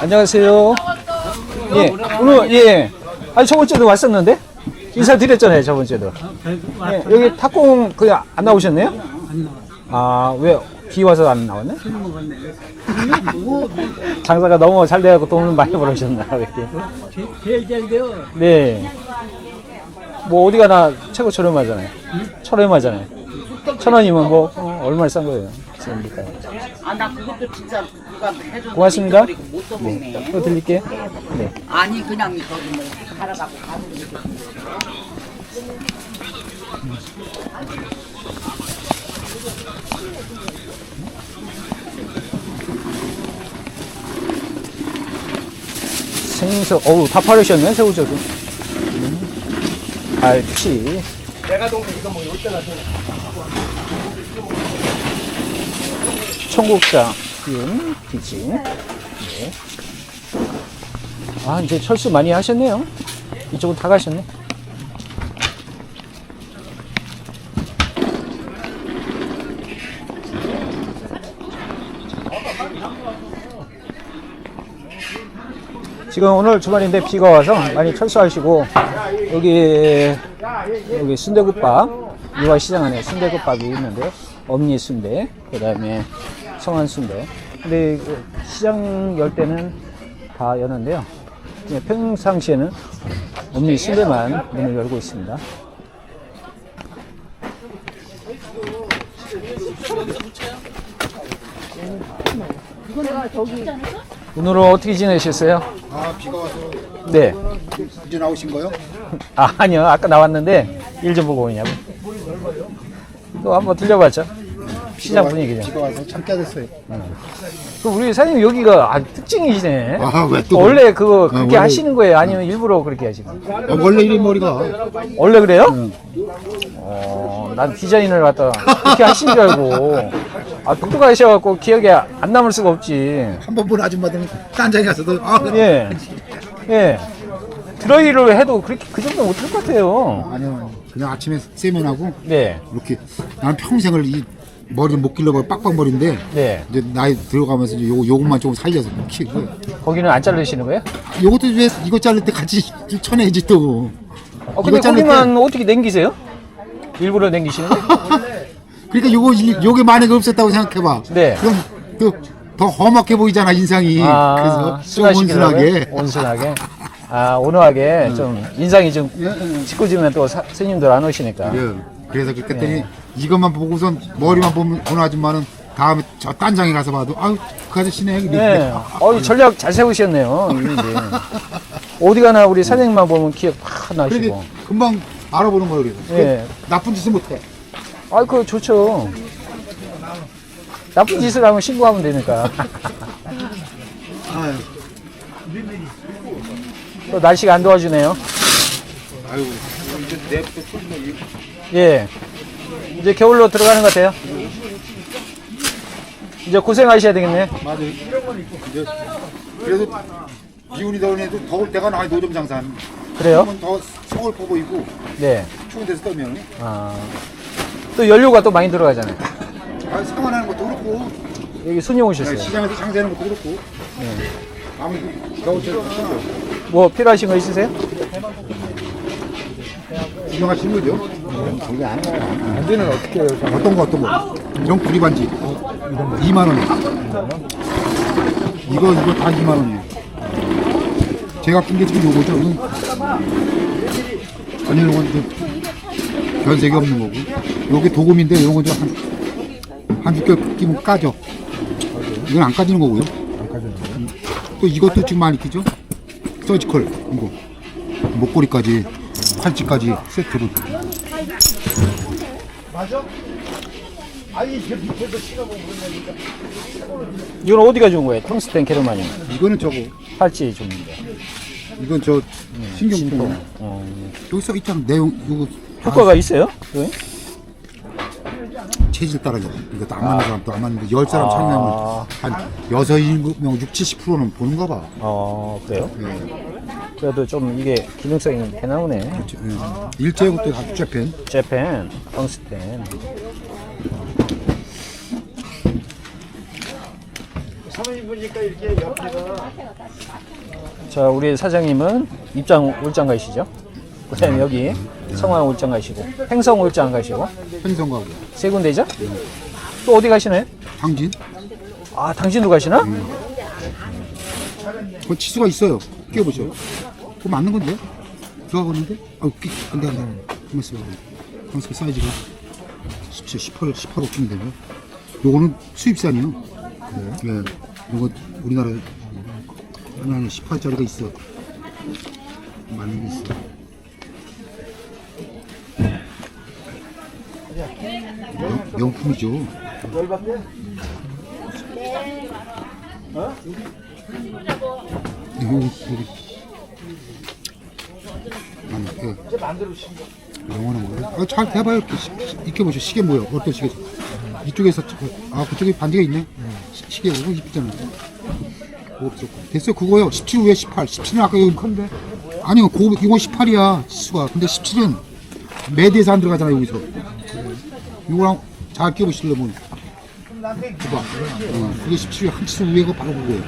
안녕하세요. 예, 오늘, 예. 아니, 저번 주에도 왔었는데? 인사 드렸잖아요, 저번 주에도. 예, 여기 탁공 그냥 안 나오셨네요? 아, 왜, 비 와서 안 나왔네? 장사가 너무 잘 돼갖고 돈을 많이 벌으셨나, 이렇게. 제- 제일 잘 돼요. 네. 뭐, 어디 가나 최고 저렴하잖아요. 저렴하잖아요. 천 원이면 뭐, 어, 얼마나 싼 거예요? 지금니까. 아나 그것도 진짜 누가 해줘 고맙습니다. 못 써먹네 또 드릴게요. 네. 아니 그냥 저기 뭐 갈아갖고 가는 거 생서, 어우, 다 파르셨네, 새우젓도. 음. 갈치. 청국장, 기운, 기진. 네. 아, 이제 철수 많이 하셨네요. 이쪽은 다 가셨네. 지금 오늘 주말인데 비가 와서 많이 철수하시고 여기 여기 순대국밥 이화 시장 안에 순대국밥이 있는데요. 엄니 순대, 그다음에 성안 순대. 근데 그 시장 열 때는 다 여는데요. 그냥 평상시에는 엄니 순대만 문을 열고 있습니다. 오늘은 어떻게 지내셨어요? 아 비가 와서 네. 이제 나오신 거요? 아, 아니요. 아까 나왔는데 일 좀 보고 오냐고. 또 한번 들려봤죠. 시장 분위기죠. 비가 와서 참게 됐어요. 그 우리 사장님 여기가 아, 특징이시네. 아 왜 또? 원래 그거 그렇게 원래- 하시는 거예요? 아니면 일부러 그렇게 하시는 거예요? 아, 원래 이리 머리가 원래 그래요? 어, 난 디자인을 갖다 그렇게 하신 줄 알고. 아, 독특하셔갖고 기억에 안 남을 수가 없지. 한 번 본 아줌마들은 딴장에 가서도 아 예. 예. 드라이를 해도 그렇게 그 정도 못할 것 같아요. 아니요 그냥 아침에 세면하고 네. 이렇게 나는 평생을 이 머리를 못 길러버 빡빡 머리인데 네. 이제 나이 들어가면서 이제 요 요것만 조금 살려서 키- 그- 거기는 안 자르시는 거예요? 요것도 왜 이거 자를 때 같이 쳐내지 또. 어, 근데 이거 자를 거기만 어떻게 남기세요? 일부러 남기시는 거예요? 그러니까 요거 이- 요게 만약에 없었다고 생각해봐. 네. 그럼 또더 험하게 보이잖아 인상이. 아, 그래서 좀? 온순하게. 온순하게. 아, 온화하게 좀 인상이 좀 예, 예. 짓궂으면 또 사, 스님들 안 오시니까. 예. 그래서 그렇게 했더니 네. 이것만 보고선 머리만 보면 보는 아줌마는 다음에 저 딴장에 가서 봐도 아유 그 아저씨네 이렇게 네. 어, 전략 잘 세우셨네요. 이제. 어디 가나 우리 사장님만 보면 기억 확 그러게 나시고. 금방 알아보는 거예요 그래서 예. 나쁜 짓은 못해 아이, 그거 좋죠. 나쁜 짓을 하면 신고하면 되니까. 아유 또 날씨가 안 도와주네요. 아유 예. 이제 겨울로 들어가는 것 같아요. 이제 고생하셔야 되겠네. 맞아요 이제 그래도 기운이 더우니도 더울 때가 나이 노점 장사는 그래요? 그러면 더 서글퍼 보이고 네. 추운 데서 떠면 아. 또 연료가 또 많이 들어가잖아요. 아, 상관하는 것도 그렇고 여기 손님 오셨어요. 시장에서 장사하는 것도 그렇고 아무래도 겨울철에 힘들어 뭐 필요하신 거 있으세요? 구경하시는 거죠? 안되는 어떻게 해요? 어떤 거 어떤 거? 이런 구리 반지 2만 원. 이거 이거 다 2만 원이에요. 제가 낀 게 지금 요거죠. 이건 아니 요건 이제 변색이 없는 거고. 요게 도금인데 이런 건좀 한, 한 6개월 끼면 까져. 이건 안 까지는 거고요. 또 이것도 지금 많이 끼죠. 서지컬 이거 목걸이까지 팔찌까지 세트로. 이건 어디가 좋은 거예요? 텅스텐 캐로마늄. 이거는 저거. 팔찌 좋은데. 이건 저 신경통. 어. 여기 써 있잖아 내용 이거 효과가 있어요? 네? 체질 따라 이거 안 맞는 사람 또안 맞는데 열 사람 아. 참여하면 한 여섯 일곱 명 6, 70%는 보는가 봐. 어, 그래요? 예. 그래도 좀 이게 기능성이 대나오네. 예. 일제부터 아주 재팬. 재팬, 텅스텐. 자, 우리 사장님은 입장 올장 가시죠. 그다음 에 여기 성황 올장 가시고 행성 올장 가시고 행성가고 세 군데죠? 또 어디 가시나요? 당진 아, 당신도 가시나? 그 치수가 있어요. 끼워보죠. 그거 맞는 건데? 들어가겠는데? 아, 끼, 안 돼, 안 돼. 가만 있어봐. 가만 있어봐, 사이즈가. 17, 18, 18, 5쯤 되네. 요거는 수입산이요. 네. 요거 우리나라에 아니, 아니, 18짜리가 있어. 맞는 게 있어. 명, 명품이죠. 여기 여기 그 영원한 거예요? 아, 잘 대봐요. 이렇게 보죠 시계 뭐요? 어떤 시계 이쪽에서 찍고- 아 그쪽에 반지가 있네. 시, 시계 이쁘잖아 그거 없었고 됐어 그거요. 17 후에 18 17은 아까 여기 큰데. 아니요. 고, 이거 18이야 지수가. 근데 17은 매대에서 안 들어가잖아 여기서. 이거랑 잘 끼워보시려면 봐봐 어, 그게 17이 한 치수 위에가 바로 그거예요.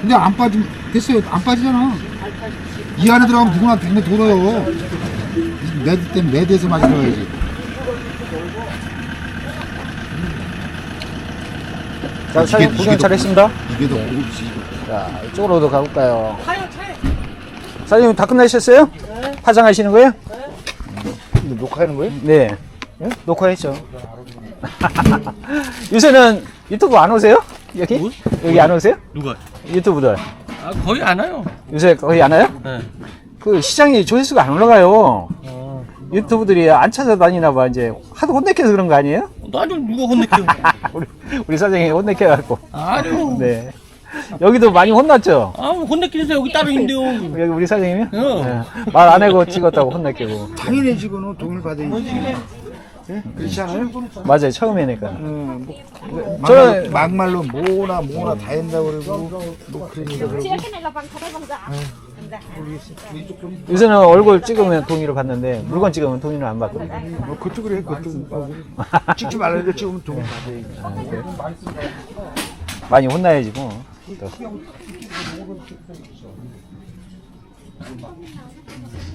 근데 안 빠지면 됐어요. 안 빠지잖아 이 안에 들어가면 누구나 백내 돌아요 매드 때문에 매드에서 많이 들어가야지 자, 사장님 구경 잘했습니다. 이게 더 고급지 자, 이쪽으로도 가볼까요? 사장님 다 끝나셨어요? 화장하시는 거예요? 녹화하는 거예요? 네. 녹화했죠. 요새는 유튜브 안 오세요? 여기? 여기 안 오세요? 누가? 유튜브들. 아 거의 안 와요. 요새 거의 안 와요? 네. 그 시장이 조회수가 안 올라가요. 유튜브들이 안 찾아다니나 봐. 이제 하도 혼내켜서 그런 거 아니에요? 나도 누가 혼내켜? 우리, 우리 사장이 혼내켜갖고. 아니요. 네. 여기도 많이 혼났죠? 아 혼내키는 사 여기 따로 있는데요. 여기 우리 사장님이요? 어. 말안 하고 찍었다고 혼내키고. 당연히 지금은 돈을 받아야지. 예? 그렇지 않아요? 맞아요. 처음이니까. 응, 뭐, 저는- 막, 막말로 뭐나 뭐나 다 한다고 그러고 뭐 그러니까 그러고 giả? 요새는 얼굴 찍으면 동의를 받는데 물건 찍으면 동의를 안 받거든요. 뭐 그것도 그래 그것도 찍지 말라는데 찍으면 돈을 받아야지. 아, 그래요? 많이 혼나야지 뭐. 또.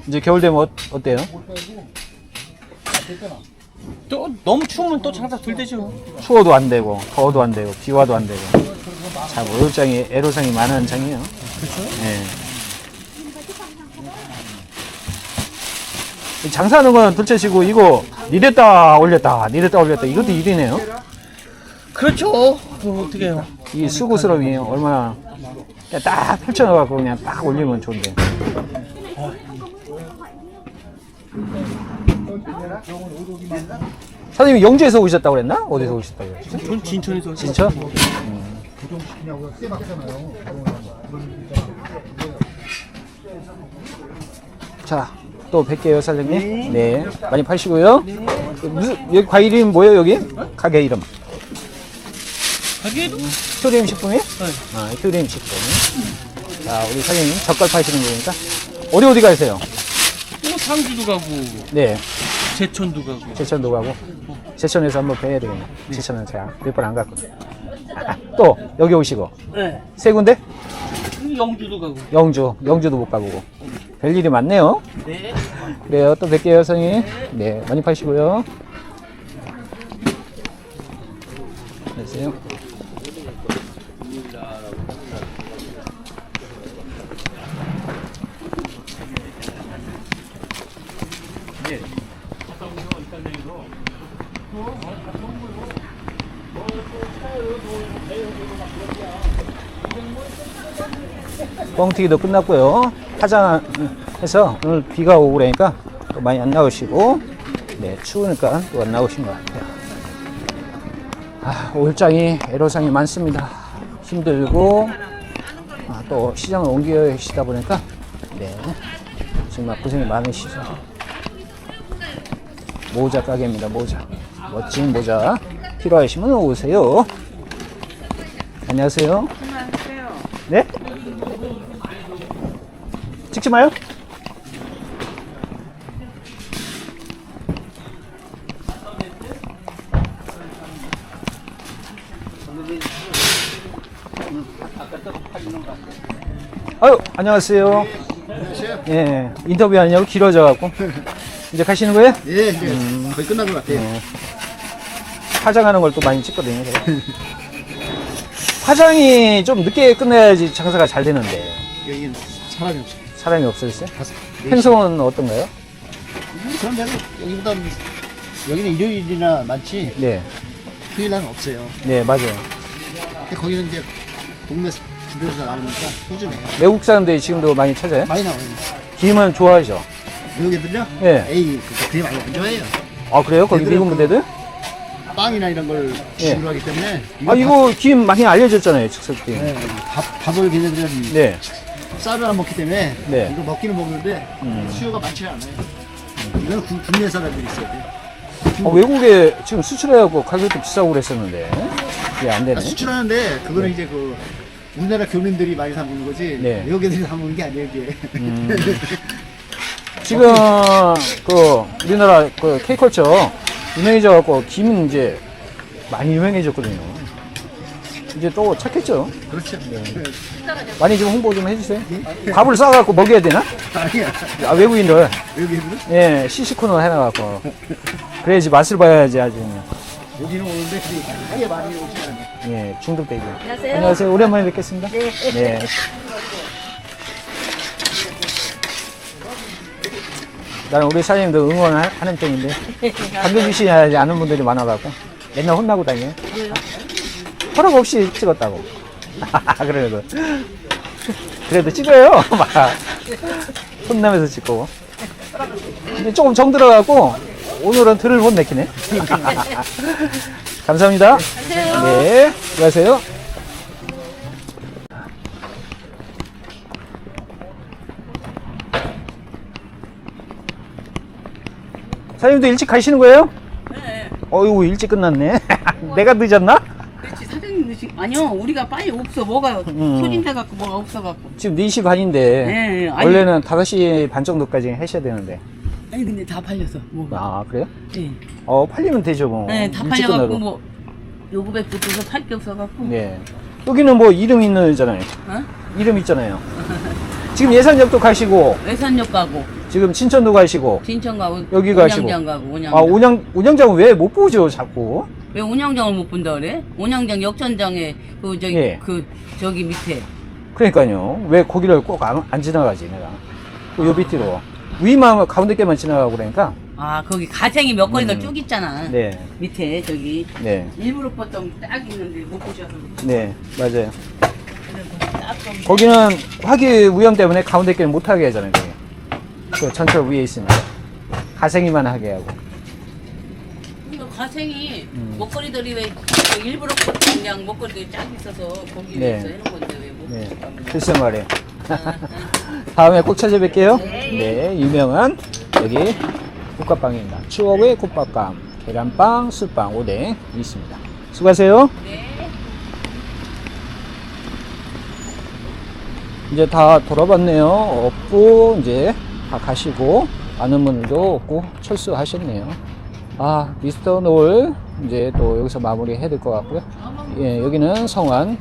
이제 겨울 되면 어, 어때요? 또 너무 추우면 또 장사 덜 되죠. 추워도 안 되고 더워도 안 되고 비 와도 안 되고 참 월장이 애로사항이 많은 장이에요. 그렇죠? 예. 이 장사하는 건 둘째치고 이거 니랬다 올렸다 니랬다 올렸다 이것도 일이네요. 그렇죠. 그럼 어떻게 해요? 이 수고스러움이 얼마나 그냥 딱 펼쳐놓고 그냥 딱 올리면 좋은데. 사장님 영주에서 오셨다고 그랬나? 어디서 오셨다고 그랬지? 전 진천에서 진짜? 자, 또 뵐게요, 사장님. 네. 많이 파시고요. 그 무슨, 여기 과일 이름 뭐예요, 여기? 가게 이름. 가게도 효림 식품이에요? 네. 아, 효림 식품. 자, 우리 사장님 젓갈 파시는 거니까. 어디 어디 가세요? 또 상주도 가고 네, 제천도 가고 제천도 가고. 제천에서 한번 뵈야 되겠네. 제천은 제가 몇 번 안 갔거든요. 또, 여기 오시고. 네. 세 군데? 영주도 가고 영주, 영주도 못 가보고. 별 일이 많네요. 네. 그래요. 또 뵐게요, 선생님. 네, 많이 파시고요. 안녕하세요. 뻥튀기도 끝났고요. 화장해서 오늘 비가 오고 그러니까 또 많이 안 나오시고, 네, 추우니까 또 안 나오신 것 같아요. 아, 올장이, 애로상이 많습니다. 힘들고, 아, 또 시장을 옮기시다 보니까, 네, 정말 고생이 많으시죠. 모자 가게입니다, 모자. 멋진 모자. 필요하시면 오세요. 안녕하세요. 찍지 마요. 아유, 안녕하세요. 예, 인터뷰 하냐고 길어져갖고. 이제 가시는 거예요? 예, 이제 거의 끝난 것 같아요. 화장하는 걸 또 많이 찍거든요. 제가. 화장이 좀 늦게 끝내야지 장사가 잘 되는데. 여기는 사람이 없어요. 사람이 없어졌어요? 다섯, 네 횡성은 어떤가요? 시. 그런 데는 여기보다 여기는 일요일이나 많지 네, 휴일날은 없어요. 네, 맞아요. 근데 거기는 이제 동네 주변에서 나오니까 꾸준해요. 외국 사람들이 지금도 많이 찾아요? 많이 나와요. 김은 좋아하죠? 미국 애들요? 예. 에이, 그 되게 많이 안 좋아해요. 아, 그래요? 거기 얘들은 미국 그- 분들들? 빵이나 이런 걸 예. 주로 하기 때문에 아, 이거 김 많이 알려졌잖아요, 즉석김. 네, 밥, 밥을 걔네들은 네. 쌀을 안 먹기 때문에 네. 이거 먹기는 먹는데 음. 수요가 많지 않아요. 이거는 국- 국내 사람들이 있어야 돼. 어, 외국에 지금 수출해갖고 가격도 비싸고 그랬었는데. 이게 안 되네. 아, 수출하는데 그거는 이제 그 우리나라 교민들이 많이 사 먹는 거지 네. 외국 애들이 사 먹는 게 아니에요 이게. 음. 지금 그 우리나라 그 K컬처 유명해져갖고 김은 이제 많이 유명해졌거든요. 이제 또 착했죠. 그렇죠. 많이 좀 홍보 좀 해주세요. 밥을 싸갖고 먹여야 되나? 아니야. 아, 외국인들. 외국 애들은 예, 시식코너 해놔갖고. 그래야지 맛을 봐야지 아주. 그냥. 여기는 오는데 되게 많이 오지 않아요. 예, 중독되고. 안녕하세요. 안녕하세요. 오랜만에 뵙겠습니다. 네. 네. 나는 우리 사장님도 응원하는 편인데 반겨주시지 않은 분들이 많아갖고 맨날 혼나고 다녀요. 허락 없이 찍었다고. 그래도 그래도 찍어요. 막 혼나면서 찍고. 근데 조금 정 들어가고 오늘은 들을 못 내키네. 감사합니다. 네, 수고하세요. 사장님도 일찍 가시는 거예요? 네. 어이구 일찍 끝났네. 내가 늦었나? 드시 아니요 우리가 빨리 없어 뭐가 음. 소진돼 갖고 뭐가 없어 갖고. 지금 4시 반인데 네, 아니- 원래는 5시 반 정도까지 하셔야 되는데. 아니 근데 다 팔려서 뭐가. 아 그래요? 네. 어 팔리면 되죠 뭐. 네, 다 일찍 팔려갖고. 뭐 요구백 붙어서 팔 게 없어갖고. 네. 여기는 뭐 이름 있는잖아요. 어? 이름 있잖아요. 지금 예산역도 가시고 외산역 가고 지금 친천도 가시고 진천 가고 여기 가시고. 온양장 가고 온양장. 아 운영 운영장은 왜 못 보죠 자꾸? 왜 온양장을 못 본다 그래? 온양장 역전장에 그 저기 예. 그 저기 밑에 그러니까요. 왜 거기를 꼭 안 지나가지 내가? 그 요 밑으로 위만 가운데 게만 지나가고 그러니까. 아 거기 가생이 몇 거리가 음. 쭉 있잖아. 네, 밑에 저기 네, 일부러 봤던 딱 있는데 못 보셔서 네 맞아요. 그래서 딱 거기. 거기는 화기 위험 때문에 가운데 게를 못 하게 하잖아요. 거기. 그 전철 위에 있으니까 가생이만 하게 하고. 이거 가생이 음. 먹거리들이 왜 일부러 그냥 먹거리들이 쫙 있어서 거기 네. 위해서 이런 건데 왜 못 네, 보실까? 글쎄 말이에요. 다음에 꼭 찾아뵐게요. 네, 유명한 여기 국밥빵입니다. 추억의 국밥빵, 계란빵, 술빵, 오뎅 있습니다. 수고하세요. 네. 이제 다 돌아봤네요. 없고 이제 다 가시고 많은 분들도 없고 철수하셨네요. 아 미스터 노을 이제 또 여기서 마무리 해야 될 것 같고요. 예, 여기는 성안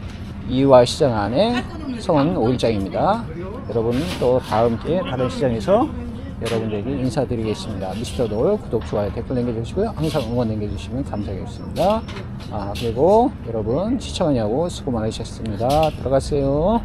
이화 시장 안에 성안 5일장입니다. 여러분 또 다음 기회에 다른 시장에서 여러분들에게 인사드리겠습니다. 미스터 노을 구독, 좋아요, 댓글 남겨주시고요. 항상 응원 남겨주시면 감사하겠습니다. 아, 그리고 여러분 시청하냐고 수고 많으셨습니다. 들어가세요.